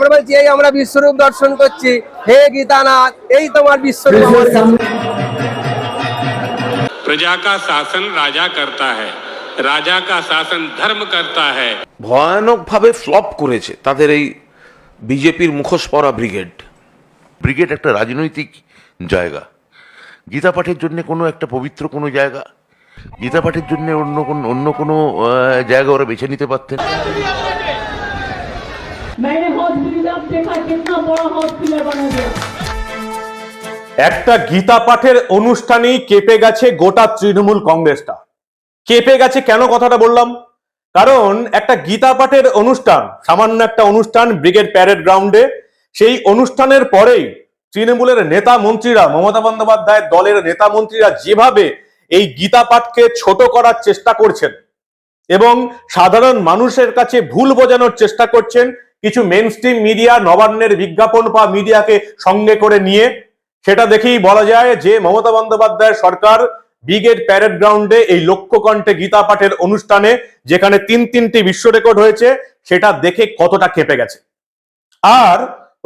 আমরা বলছি এই আমরা বিশ্বরূপ দর্শন করছি। হে গীতানাথ এই তোমার বিশ্বরূপ আমার প্রজা কা শাসন রাজা করতা হ্যায় রাজা কা শাসন ধর্ম করতা ভয়ানকভাবে ফ্লপ করেছে তাদের এই বিজেপির মুখোশ পরা ব্রিগেড। ব্রিগেড একটা রাজনৈতিক জায়গা। গীতা পাঠের জন্য কোনো একটা পবিত্র কোনো জায়গা। গীতা পাঠের জন্য অন্য কোনো অন্য কোনো জায়গা ওরা বেছে নিতে পারতেন। देखा कितना बड़ा हॉस्पिटल बना गया একটা গীতা পাঠের অনুষ্ঠানেই কেঁপে গেছে গোটা তৃণমূল কংগ্রেসটা কেঁপে গেছে কেন কথাটা বললাম কারণ একটা গীতা পাঠের অনুষ্ঠান সামান্য একটা অনুষ্ঠান ব্রিগেড প্যারেড গ্রাউন্ডে সেই অনুষ্ঠানের পরেই তৃণমূলের নেতা মন্ত্রীরা মমতা বন্দ্যোপাধ্যায়ের দলের নেতা মন্ত্রীরা যেভাবে এই গীতা পাঠকে ছোট করার চেষ্টা করছেন এবং সাধারণ মানুষের কাছে ভুল বোঝানোর চেষ্টা করছেন কিছু মেন স্ট্রিম মিডিয়া নবান্নের বিজ্ঞাপন বা মিডিয়াকে সঙ্গে করে নিয়ে, সেটা দেখেই বলা যায় যে মমতা বন্দ্যোপাধ্যায় সরকার ব্রিগেড প্যারেড গ্রাউন্ডে এই লক্ষ্য কণ্ঠে গীতা পাঠের অনুষ্ঠানে, যেখানে তিন তিনটি বিশ্ব রেকর্ড হয়েছে, সেটা দেখে কতটা কেঁপে গেছে। আর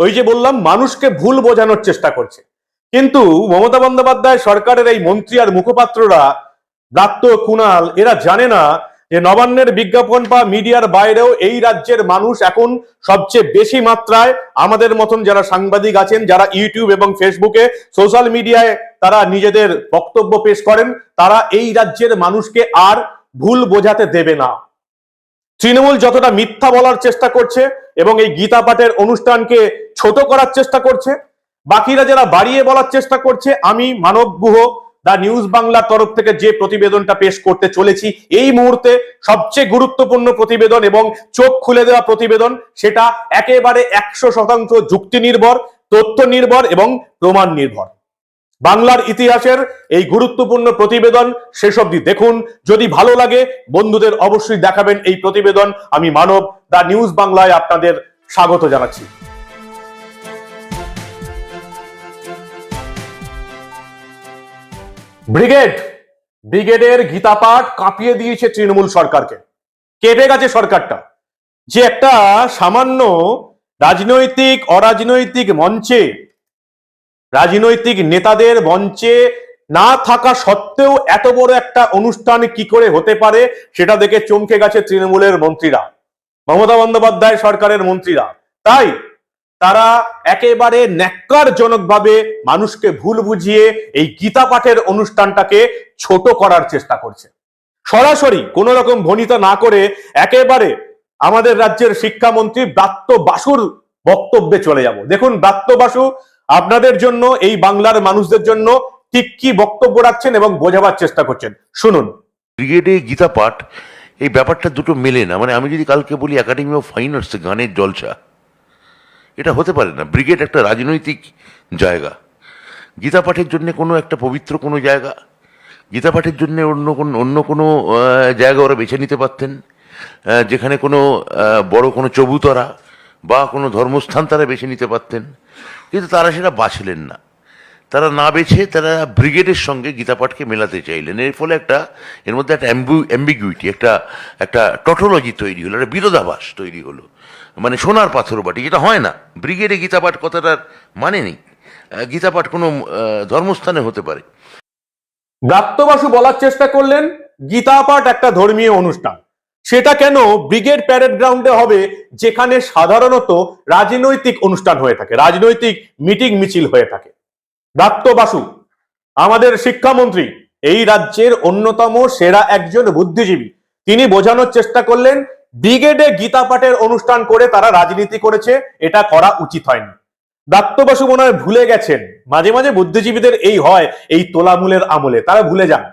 ওই যে বললাম, মানুষকে ভুল বোঝানোর চেষ্টা করছে। কিন্তু মমতা বন্দ্যোপাধ্যায় সরকারের এই মন্ত্রী আর মুখপাত্ররা ব্রাত্য কুণাল এরা জানে না যে নবান্নের বিজ্ঞাপন বা মিডিয়ার বাইরেও এই রাজ্যের মানুষ এখন সবচেয়ে বেশি মাত্রায় আমাদের মতন যারা সাংবাদিক আছেন, যারা ইউটিউব এবং ফেসবুকে, সোশ্যাল মিডিয়ায় তারা নিজেদের বক্তব্য পেশ করেন, তারা এই রাজ্যের মানুষকে আর ভুল বোঝাতে দেবে না। তৃণমূল যতটা মিথ্যা বলার চেষ্টা করছে এবং এই গীতা পাঠের অনুষ্ঠানকে ছোট করার চেষ্টা করছে, বাকিরা যারা বাড়িয়ে বলার চেষ্টা করছে, আমি মানব গুহ দা নিউজ বাংলার তরফ থেকে যে প্রতিবেদনটা পেশ করতে চলেছি, এই মুহূর্তে সবচেয়ে গুরুত্বপূর্ণ প্রতিবেদন এবং চোখ খুলে দেওয়া প্রতিবেদন, সেটা একেবারে একশো শতাংশ যুক্তি নির্ভর তথ্য নির্ভর এবং প্রমাণ নির্ভর বাংলার ইতিহাসের এই গুরুত্বপূর্ণ প্রতিবেদন শেষ অবধি দেখুন। যদি ভালো লাগে, বন্ধুদের অবশ্যই দেখাবেন এই প্রতিবেদন। আমি মানব, দা নিউজ বাংলায় আপনাদের স্বাগত জানাচ্ছি। ব্রিগেড, ব্রিগেডের গীতাপাঠ কাঁপিয়ে দিয়েছে তৃণমূল সরকারকে। কেঁপে গেছে সরকারটা? যে একটা সামান্য রাজনৈতিক, অরাজনৈতিক মঞ্চে, রাজনৈতিক নেতাদের মঞ্চে না থাকা সত্ত্বেও এত বড় একটা অনুষ্ঠান কি করে হতে পারে সেটা দেখে চমকে গেছে তৃণমূলের মন্ত্রীরা। মমতা বন্দ্যোপাধ্যায় সরকারের মন্ত্রীরা। তাই তারা একেবারে ন্যাক্কারজনকভাবে মানুষকে ভুল বুঝিয়ে এই গীতা পাঠের অনুষ্ঠানটাকে ছোট করার চেষ্টা করছে। সরাসরি কোন রকম ভনিতা না করে একেবারে আমাদের রাজ্যের শিক্ষামন্ত্রী ব্রাত্য বাসুর বক্তব্যে চলে যাব। দেখুন, ব্রাত্য বাসু, আপনাদের জন্য, এই বাংলার মানুষদের জন্য ঠিক কি বক্তব্য রাখছেন এবং বোঝাবার চেষ্টা করছেন। শুনুন। ব্রিগেডে গীতা পাঠ এই ব্যাপারটা দুটো মেলে না। মানে আমি যদি কালকে বলি একাডেমি অফ ফাইন আর্টস গানের জলসা এটা হতে পারে না। ব্রিগেড একটা রাজনৈতিক জায়গা। গীতা পাঠের জন্য কোনো একটা পবিত্র কোনো জায়গা। গীতা পাঠের জন্য অন্য কোনো অন্য কোনো জায়গা ওরা বেছে নিতে পারতেন। যেখানে কোনো বড় কোনো চবুতরা বা কোনো ধর্মস্থান তারা বেছে নিতে পারতেন। কিন্তু তারা সেটা বাছলেন না। তারা না বেছে তারা ব্রিগেডের সঙ্গে গীতাপাঠকে মেলাতে চাইলেন। এর ফলে একটা, এর মধ্যে একটা অ্যাম্বিগুইটি, একটা একটা টটোলজি তৈরি হলো, একটা বিরোধাভাস তৈরি হলো। মানে সোনার পাথর বাটি, যেটা হয় না। ব্রিগেডে গীতাপাঠ কথাটার মানে নেই। গীতাপাঠ কোনো ধর্মস্থানে হতে পারে। ব্রাত্যবাসু বলার চেষ্টা করলেন গীতা পাঠ একটা ধর্মীয় অনুষ্ঠান। সেটা কেন ব্রিগেড প্যারেড গ্রাউন্ডে হবে, যেখানে সাধারণত রাজনৈতিক অনুষ্ঠান হয়ে থাকে, রাজনৈতিক মিটিং মিছিল হয়ে থাকে। ব্রাত্যবাসু, আমাদের শিক্ষামন্ত্রী, এই রাজ্যের অন্যতম সেরা একজন বুদ্ধিজীবী। তিনি বোঝানোর চেষ্টা করলেন ব্রিগেডে গীতা পাঠের অনুষ্ঠান করে তারা রাজনীতি করেছে, এটা করা উচিত হয়নি। দত্ত বসু মনে হয় ভুলে গেছেন, মাঝে মাঝে বুদ্ধিজীবীদের এই হয়, এই তোলামূলের আমলে, তারা ভুলে যান।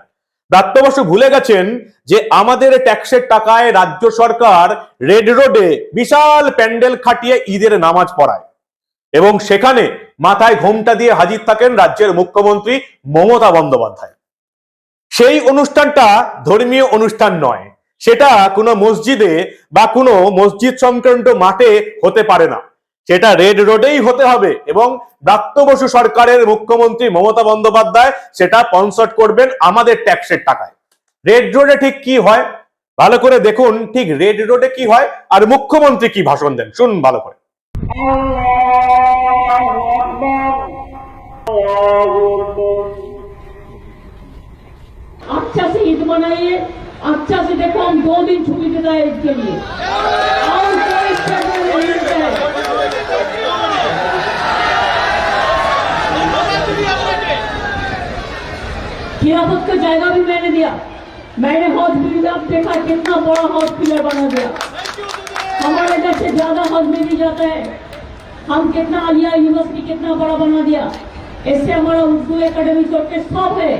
দত্ত বসু ভুলে গেছেন যে আমাদের ট্যাক্সের টাকায় রাজ্য সরকার রেড রোডে বিশাল প্যান্ডেল খাটিয়ে ঈদের নামাজ পড়ায়। এবং সেখানে মাথায় ঘোমটা দিয়ে হাজির থাকেন রাজ্যের মুখ্যমন্ত্রী মমতা বন্দ্যোপাধ্যায়। সেই অনুষ্ঠানটা ধর্মীয় অনুষ্ঠান নয় সেটা কোনো মসজিদে বা কোনো মসজিদ সংক্রান্ত মাঠে হতে পারে না। সেটা রেড রোডেই হতে হবে এবং ব্রাত্যবসু সরকারের মুখ্যমন্ত্রী মমতা বন্দ্যোপাধ্যায় সেটা স্পন্সর করবেন আমাদের ট্যাক্সের টাকায়। রেড রোডে ঠিক কি হয়? ভালো করে দেখুন ঠিক রেড রোডে কি হয় আর মুখ্যমন্ত্রী কি ভাষণ দেন। শুনুন ভালো করে। আচ্ছা अच्छा से देखो हम दो दिन छुट्टी देता है ईद के लिए और कोई schedule नहीं है खिलाफत का जायगा भी मैंने दिया मैंने हॉस्पिटल अब देखा कितना बड़ा हॉस्पिटल बना दिया हमारे देश से ज्यादा हज में भी जाता है हम कितना आलिया यूनिवर्सिटी कितना बड़ा बना दिया इससे हमारा उर्दू एकेडमी के सब है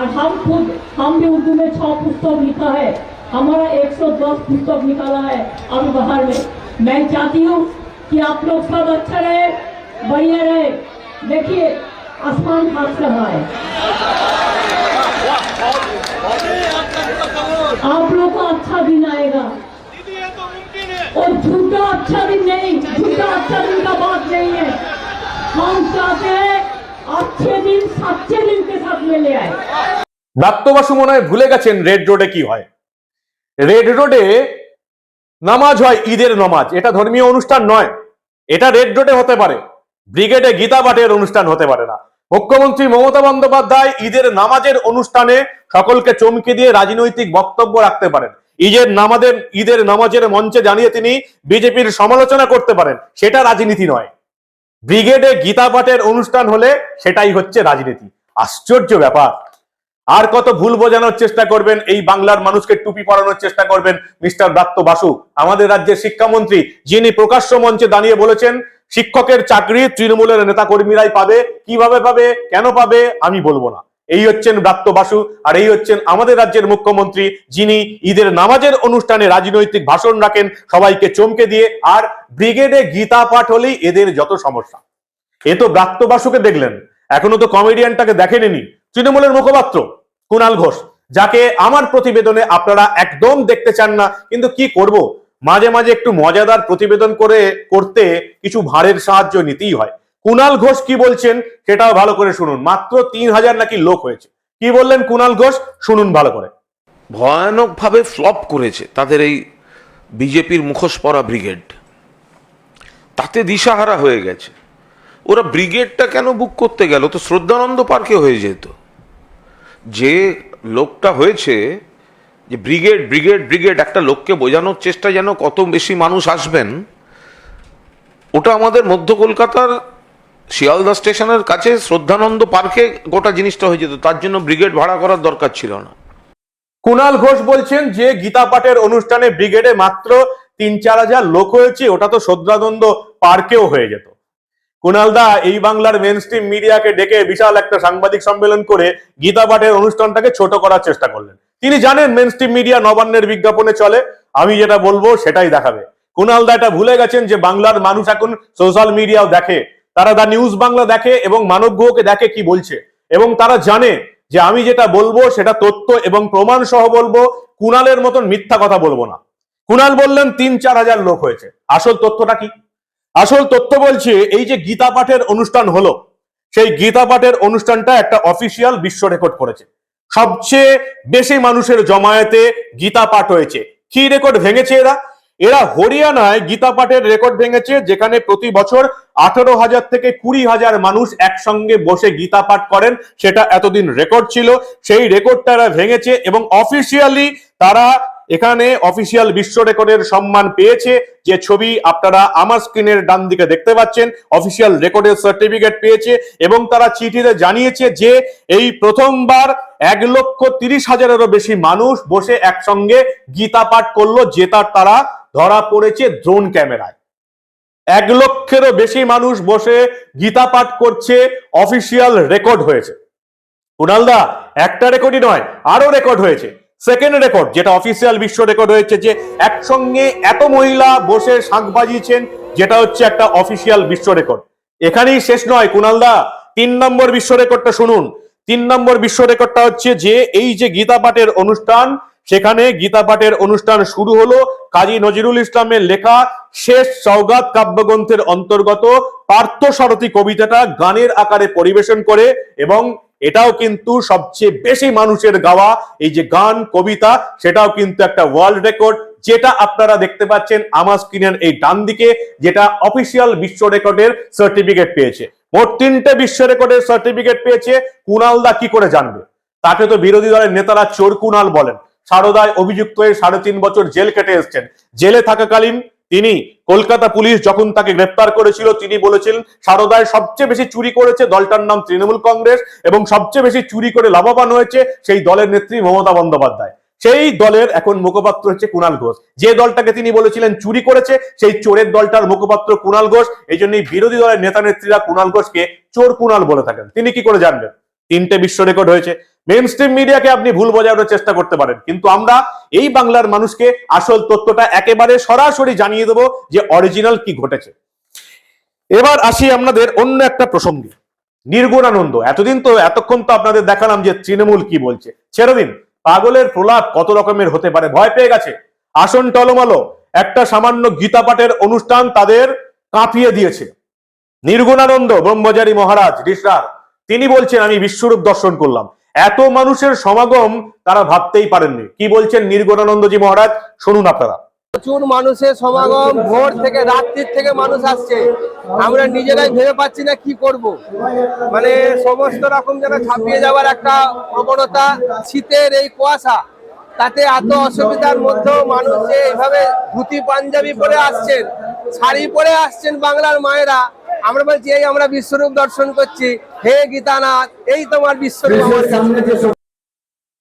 और हम खुद, हम भी उर्दू में छह पुस्तक लिखा है। हमारा 110 पुस्तक निकाला है अभी बाहर में। मैं चाहती हूँ कि आप लोग सब अच्छा रहे, बढ़िया रहे। देखिए, आसमान हाथ रहा है। आप लोग को अच्छा दिन आएगा। और झूठा अच्छा दिन नहीं, झूठा अच्छा दिन का बात नहीं है। हम चाहते हैं अच्छे दिन सच्चे दिन के साथ में ले आए ব্রাত্য বাসু মনে হয় ভুলে গেছেন রেড রোডে কি হয় রেড রোডে নামাজ হয় ঈদের নামাজ এটা ধর্মীয় অনুষ্ঠান নয় এটা রেড রোডে হতে পারে ব্রিগেডে গীতা পাঠের অনুষ্ঠান হতে পারে না মুখ্যমন্ত্রী মমতা বন্দ্যোপাধ্যায় ঈদের নামাজের অনুষ্ঠানে সকলকে চমকে দিয়ে রাজনৈতিক বক্তব্য রাখতে পারেন ঈদের নামাজের ঈদের নামাজের মঞ্চে জানিয়ে তিনি বিজেপির সমালোচনা করতে পারেন সেটা রাজনীতি নয় ব্রিগেডে গীতা পাঠের অনুষ্ঠান হলে সেটাই হচ্ছে রাজনীতি। আশ্চর্য ব্যাপার। আর কত ভুল বোঝানোর চেষ্টা করবেন, এই বাংলার মানুষকে টুপি পরানোর চেষ্টা করবেন মিস্টার দত্ত বাসু। আমাদের রাজ্যের শিক্ষামন্ত্রী, যিনি প্রকাশ্য মঞ্চে দাঁড়িয়ে বলেছেন, শিক্ষকের চাকরি তৃণমূলের নেতা কর্মীরাই পাবে। কীভাবে পাবে, কেন পাবে, আমি বলব না। এই হচ্ছেন ব্রাত্য বাসু, আর এই হচ্ছেন আমাদের রাজ্যের মুখ্যমন্ত্রী, যিনি ঈদের নামাজের অনুষ্ঠানে রাজনৈতিক ভাষণ রাখেন, সবাইকে চমকে দিয়ে, আর ব্রিগেডে গীতা পাঠ হলেই এদের যত সমস্যা। এ তো ব্রাত্য বাসুকে দেখলেন, এখনও তো কমেডিয়ানটাকে দেখেনি তৃণমূলের মুখপাত্র কুণাল ঘোষ, যাকে আমার প্রতিবেদনে আপনারা একদম দেখতে চান না, কিন্তু কি করব? মাঝে মাঝে একটু মজাদার প্রতিবেদন করে, করতে কিছু ভাঁড়ের সাহায্য নিতেই হয়। কুণাল ঘোষ কি বলছেন সেটাও ভালো করে শুনুন। মাত্র তিন হাজার নাকি লোক হয়েছে। কি বললেন কুণাল ঘোষ? শুনুন ভালো করে। ভয়ানকভাবে ফ্লপ করেছে তাদের এই বিজেপির মুখোশ পরা ব্রিগেড। তাতে দিশাহারা হয়ে গেছে। ওরা ব্রিগেডটা কেন বুক করতে গেল? তো শ্রদ্ধানন্দ পার্কে হয়ে যেত। যে লোকটা হয়েছে, যে ব্রিগেড ব্রিগেড ব্রিগেড, একটা লোককে বোঝানোর চেষ্টা যেন কত বেশি মানুষ আসবেন, ওটা আমাদের মধ্য কলকাতার শিয়ালদা স্টেশনের কাছে শ্রদ্ধানন্দ পার্কে গোটা জিনিসটা হয়ে যেত। তার জন্য ব্রিগেড ভাড়া করার দরকার ছিল না। কুণাল ঘোষ বলছেন যে গীতা পাঠের অনুষ্ঠানে ব্রিগেডে মাত্র তিন চার হাজার লোক হয়েছে, ওটা তো শ্রদ্ধানন্দ পার্কেও হয়ে যেত। কুণাল দা, এই বাংলার মেন স্ট্রিম মিডিয়াকে ডেকে বিশাল একটা সাংবাদিক সম্মেলন করে গীতা পাঠের অনুষ্ঠানটাকে ছোট করার চেষ্টা করলেন। তিনি জানেন মেন স্ট্রিম মিডিয়া নবান্নের বিজ্ঞাপনে চলে, আমি যেটা বলব সেটাই দেখাবে। কুণাল দা এটা ভুলে গেছেন যে বাংলার মানুষ এখন সোশ্যাল মিডিয়াও দেখে। তারা দা নিউজ বাংলা দেখে এবং মানব গুহকে দেখে কি বলছে। এবং তারা জানে যে আমি যেটা বলব সেটা তথ্য এবং প্রমাণ সহ বলব, কুণালের মতন মিথ্যা কথা বলব না। কুণাল বললেন, তিন চার হাজার লোক হয়েছে। আসল তথ্যটা কি? আসল তথ্য বলছে, এই যে গীতা পাঠের অনুষ্ঠান হলো, সেই গীতা পাঠের অনুষ্ঠানটা একটা অফিসিয়াল বিশ্ব রেকর্ড করেছে। সবচেয়ে বেশি মানুষের জমায়েতে গীতা পাঠ হয়েছে। কি রেকর্ড ভেঙেছে এরা? এরা হরিয়ানায় গীতা পাঠের রেকর্ড ভেঙেছে, যেখানে প্রতি বছর আঠারো হাজার থেকে কুড়ি হাজার মানুষ একসঙ্গে বসে গীতা পাঠ করেন। সেটা এতদিন রেকর্ড ছিল। সেই রেকর্ডটা এরা ভেঙেছে এবং অফিসিয়ালি তারা এখানে অফিসিয়াল বিশ্ব রেকর্ডের সম্মান পেয়েছে। যে ছবি আপনারা আমার স্ক্রিনের ডান দিকে দেখতে পাচ্ছেন অফিসিয়াল রেকর্ডের সার্টিফিকেট পেয়েছে এবং তারা চিঠিতে জানিয়েছে যে এই প্রথমবার এক লক্ষ তিরিশ হাজারেরও বেশি মানুষ বসে একসঙ্গে গীতা পাঠ করল যেটা তারা ধরা পড়েছে ড্রোন ক্যামেরায়। এক লক্ষেরও বেশি মানুষ বসে গীতা পাঠ করছে অফিসিয়াল রেকর্ড হয়েছে। কুণালদা একটা রেকর্ডই নয় আরও রেকর্ড হয়েছে। সেকেন্ড রেকর্ড যেটা অফিসিয়াল বিশ্ব রেকর্ড হয়েছে যে, একসঙ্গে এত মহিলা বসে শাঁখ বাজিয়েছেন, যেটা হচ্ছে একটা অফিসিয়াল বিশ্ব রেকর্ড এখানেই শেষ নয় কুণালদা তিন নম্বর বিশ্ব রেকর্ডটা শুনুন। তিন নম্বর বিশ্ব রেকর্ডটা হচ্ছে যে, এই যে গীতা পাঠের অনুষ্ঠান সেখানে গীতা পাঠের অনুষ্ঠান শুরু হলো। কাজী নজরুল ইসলামের লেখা শেষ সৌগাত কাব্যগ্রন্থের অন্তর্গত পার্থ সারথী কবিতাটা গানের আকারে পরিবেশন করে এবং এটাও কিন্তু সবচেয়ে বেশি মানুষের গাওয়া। এই যে গান, কবিতা, সেটাও কিন্তু একটা ওয়ার্ল্ড রেকর্ড যেটা আপনারা দেখতে পাচ্ছেন আমার স্ক্রিনের এই ডান দিকে, যেটা অফিসিয়াল বিশ্ব রেকর্ডের সার্টিফিকেট পেয়েছে। মোট তিনটে বিশ্ব রেকর্ডের সার্টিফিকেট পেয়েছে। কুণাল দা কি করে জানবে? তাকে তো বিরোধী দলের নেতারা চোর কুনাল বলেন। সারদায় অভিযুক্ত হয়ে সাড়ে তিন বছর জেল কেটে এসছেন। জেলে থাকাকালীন তিনি কলকাতা পুলিশ যখন তাকে গ্রেপ্তার করেছিল, তিনি বলেছিলেন, সারদায় সবচেয়ে বেশি চুরি করেছে দলটার নাম তৃণমূল কংগ্রেস এবং সবচেয়ে বেশি চুরি করে লাভবান হয়েছে সেই দলের নেত্রী মমতা বন্দ্যোপাধ্যায়। সেই দলের এখন মুখপাত্র হচ্ছে কুণাল ঘোষ। যে দলটাকে তিনি বলেছিলেন চুরি করেছে, সেই চোরের দলটার মুখপাত্র কুণাল ঘোষ। এই জন্যই বিরোধী দলের নেতা নেত্রীরা কুণাল ঘোষকে চোর কুণাল বলে থাকেন। তিনি কি করে জানবেন? তিনটে বিশ্ব রেকর্ড হয়েছে। মেন স্ট্রিম মিডিয়াকে আপনি ভুল বোঝানোর চেষ্টা করতে পারেন। কিন্তু আমরা এই বাংলার মানুষকে আসল তথ্যটা একেবারে সরাসরি জানিয়ে দেবো যে অরিজিনাল কি ঘটেছে। এবার আসি আপনাদের অন্য একটা প্রসঙ্গে। নির্গুণানন্দ, এতদিন তো এতক্ষণ তো আপনাদের দেখালাম যে তৃণমূল কি বলছে। ছেড়ে দিন, পাগলের প্রলাপ কত রকমের হতে পারে, ভয় পেয়ে গেছে। আসন টলমলো, একটা সামান্য গীতা পাঠের অনুষ্ঠান তাদের কাঁপিয়ে দিয়েছে। নির্গুণানন্দ, ব্রহ্মচারী মহারাজ ঋষার তিনি বলছেন, আমি বিশ্বরূপ দর্শন করলাম। এত মানুষের সমাগম তারা ভাবতেই পারেননি। কি বলছেন নির্গুণানন্দজি মহারাজ? শুনুন আপনারা। প্রচুর মানুষের সমাগম, ভোর থেকে রাত্রির থেকে মানুষ আসছে। আমরা নিজেরাই ভেবে পাচ্ছি না কি করব। মানে সমস্ত রকম যেন ছাপিয়ে যাওয়ার একটা প্রবণতা শীতের এই কুয়াশা, তাতে এত অসুবিধার মধ্যেও মানুষ যে এইভাবে ধুতি পাঞ্জাবি পরে আসছেন শাড়ি পরে আসছেন বাংলার মায়েরা। আমরা বলছি এই আমরা বিশ্বরূপ দর্শন করছি হে গীতানাথ এই তোমার বিশ্বরূপ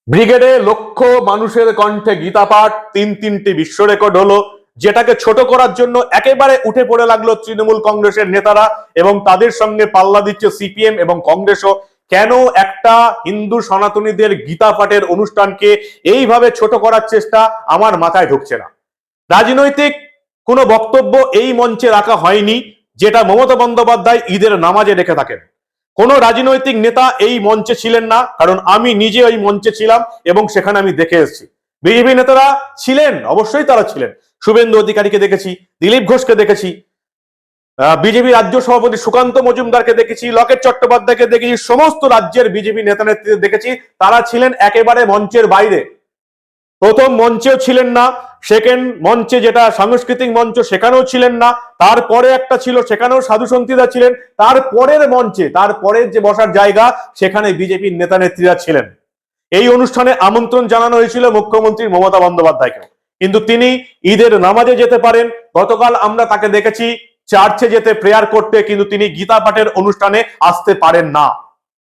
ব্রিগেডে লক্ষ মানুষের কণ্ঠে গীতা পাঠ তিন তিনটি বিশ্ব রেকর্ড হলো। যেটাকে ছোট করার জন্য একেবারে উঠে পড়ে লাগল তৃণমূল কংগ্রেসের নেতারা এবং তাদের সঙ্গে পাল্লা দিচ্ছে সিপিএম এবং কংগ্রেসও। কেন একটা হিন্দু সনাতনীদের গীতা পাঠের অনুষ্ঠানকে এইভাবে ছোট করার চেষ্টা আমার মাথায় ঢুকছে না? রাজনৈতিক কোনো বক্তব্য এই মঞ্চে রাখা হয়নি, যেটা মমতা বন্দ্যোপাধ্যায় ঈদের নামাজে রেখে থাকেন। কোন রাজনৈতিক নেতা এই মঞ্চে ছিলেন না, কারণ আমি নিজে ওই মঞ্চে ছিলাম এবং সেখানে আমি দেখে এসেছি। বিজেপি নেতারা ছিলেন, অবশ্যই তারা ছিলেন। শুভেন্দু অধিকারীকে দেখেছি, দিলীপ ঘোষকে দেখেছি বিজেপি রাজ্য সভাপতি সুকান্ত মজুমদারকে দেখেছি, লকেট চট্টোপাধ্যায়কে দেখেছি, সমস্ত রাজ্যের বিজেপি নেতা নেত্রীদের দেখেছি, তারা ছিলেন একেবারে মঞ্চের বাইরে। প্রথম মঞ্চেও ছিলেন না সেকেন্ড মঞ্চে যেটা সাংস্কৃতিক মঞ্চ সেখানেও ছিলেন না, তারপরে একটা ছিল, সেখানেও সাধু সন্তীরা ছিলেন তারপরের মঞ্চে তারপরের যে বসার জায়গা, সেখানে বিজেপির নেতা নেত্রীরা ছিলেন। এই অনুষ্ঠানে আমন্ত্রণ জানানো হয়েছিল মুখ্যমন্ত্রী মমতা বন্দ্যোপাধ্যায়কে কিন্তু তিনি ঈদের নামাজে যেতে পারেন, গতকাল আমরা তাকে দেখেছি চার্চে যেতে প্রেয়ার করতে, কিন্তু তিনি গীতা পাঠের অনুষ্ঠানে আসতে পারেন না।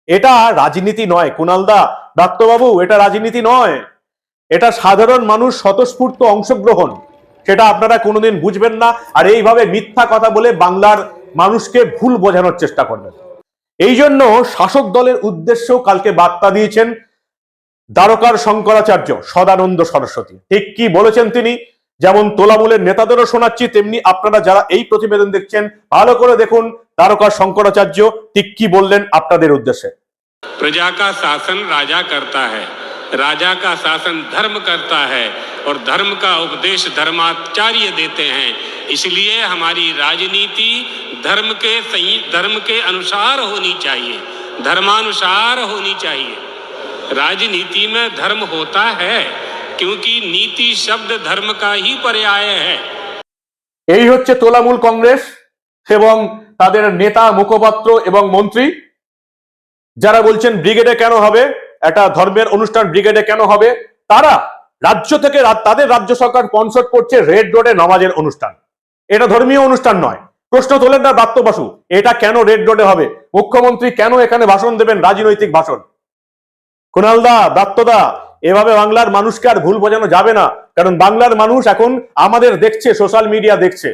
এটা রাজনীতি নয় কুণালদা দত্তবাবু এটা রাজনীতি নয়। এটা সাধারণ মানুষ স্বতঃস্ফূর্ত অংশগ্রহণ। সেটা আপনারা কোনোদিন বুঝবেন না। আর এইভাবে মিথ্যা কথা বলে বাংলার মানুষকে ভুল বোঝানোর চেষ্টা করবেন। এই জন্য শাসক দলের উদ্দেশ্য কালকে বার্তা দিয়েছেন দ্বারকার শঙ্করাচার্য সদানন্দ সরস্বতী। ঠিক কি বলেছেন তিনি? যেমন তোলামূলের নেতাদেরও শোনাচ্ছি, তেমনি আপনারা যারা এই প্রতিবেদন দেখছেন, ভালো করে দেখুন তারকা শঙ্করাচার্য ঠিক কি বললেন আপনাদের উদ্দেশ্যে। প্রজাকা শাসন রাজা করতা হ্যায় राजा का शासन धर्म करता है और धर्म का उपदेश धर्माचार्य देते हैं इसलिए हमारी राजनीति धर्म के सही धर्म के अनुसार होनी चाहिए धर्मानुसार होनी चाहिए राजनीति में धर्म होता है क्योंकि नीति शब्द धर्म का ही पर्याय है এই হচ্ছে তোলামূল কংগ্রেস এবং তাদের নেতা মুখপাত্র এবং মন্ত্রী যারা বলছেন ব্রিগেডে কেন হবে একটা ধর্মের অনুষ্ঠান ব্রিগেডে কেন হবে? তারা রাজ্য থেকে তাদের রাজ্য সরকার স্পন্সর করছে রেড রোডে নামাজের অনুষ্ঠান। এটা ধর্মীয় অনুষ্ঠান নয়। প্রশ্ন তোলেন না দত্ত বাসু, এটা কেন রেড রোডে হবে? মুখ্যমন্ত্রী কেন এখানে ভাষণ দেবেন রাজনৈতিক ভাষণ? কুণালদা দত্তদা এভাবে বাংলার মানুষকে আর ভুল বোঝানো যাবে না। কারণ বাংলার মানুষ এখন আমাদের দেখছে সোশ্যাল মিডিয়া দেখছে।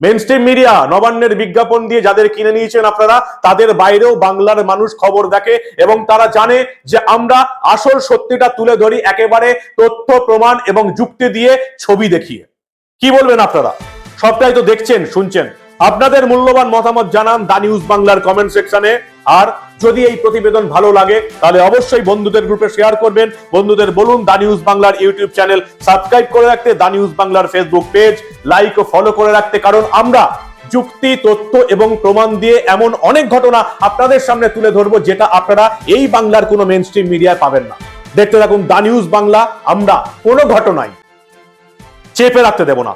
মেনস্ট্রিম মিডিয়া নবান্নের বিজ্ঞাপন দিয়ে যাদের কিনে নিয়েছেন আপনারা, তাদের বাইরেও বাংলার মানুষ খবর দেখে এবং তারা জানে যে আমরা আসল সত্যিটা তুলে ধরি একেবারে তথ্য, প্রমাণ এবং যুক্তি দিয়ে ছবি দেখিয়ে। কি বলবেন আপনারা? সবটাই তো দেখছেন, শুনছেন। আপনাদের মূল্যবান মতামত জানান দা নিউজ বাংলার কমেন্ট সেকশনে আর যদি এই প্রতিবেদন ভালো লাগে, তাহলে অবশ্যই বন্ধুদের গ্রুপে শেয়ার করবেন। বন্ধুদের বলুন দা নিউজ বাংলার ইউটিউব চ্যানেল। সাবস্ক্রাইব করে রাখতে দা নিউজ বাংলার ফেসবুক পেজ লাইক ও ফলো করে রাখতে, কারণ আমরা যুক্তি, তথ্য এবং প্রমাণ দিয়ে এমন অনেক ঘটনা আপনাদের সামনে তুলে ধরবো, যেটা আপনারা এই বাংলার কোনো মেন স্ট্রিম মিডিয়ায় পাবেন না। দেখতে থাকুন দা নিউজ বাংলা, আমরা কোনো ঘটনায় চেপে রাখতে দেব না।